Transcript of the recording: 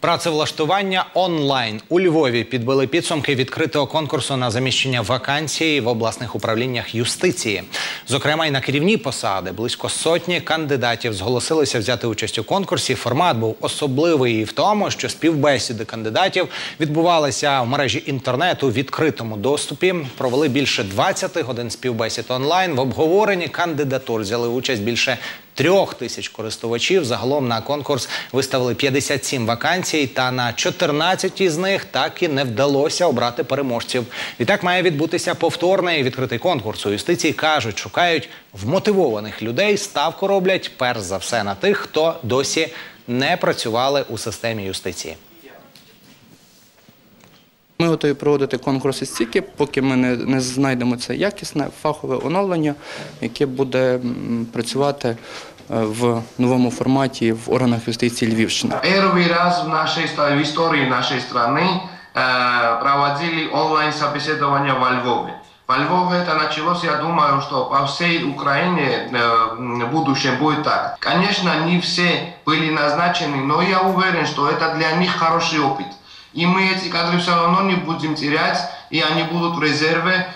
Працевлаштування онлайн у Львові підбили підсумки відкритого конкурсу на заміщення вакансій в обласних управліннях юстиції. Зокрема, й на керівні посади близько сотні кандидатів зголосилися взяти участь у конкурсі. Формат був особливий і в тому, що співбесіди кандидатів відбувалися в мережі інтернету у відкритому доступі. Провели більше 20 годин співбесід онлайн. В обговоренні кандидатур взяли участь більше трьох тисяч користувачів. Загалом на конкурс виставили 57 вакансій, та на 14 із них так і не вдалося обрати переможців. Відтак має відбутися повторний відкритий конкурс. У юстиції кажуть, шукають вмотивованих людей. Ставку роблять перш за все на тих, хто досі не працювали у системі юстиції. Ми готові проводити конкурси стільки, поки ми не, не знайдемо це якісне фахове оновлення, яке буде працювати в новому форматі в органах юстиції Львівщини. Первый раз в нашей ста- в истории нашей страны э, проводили онлайн собеседование во Львове. Во Львове это началось, я думаю, что по всей Украине э, в будущем будет так. Конечно, не все были назначены, но я уверен, что это для них хороший опыт. И мы эти кадры все равно не будем терять, и они будут в резерве.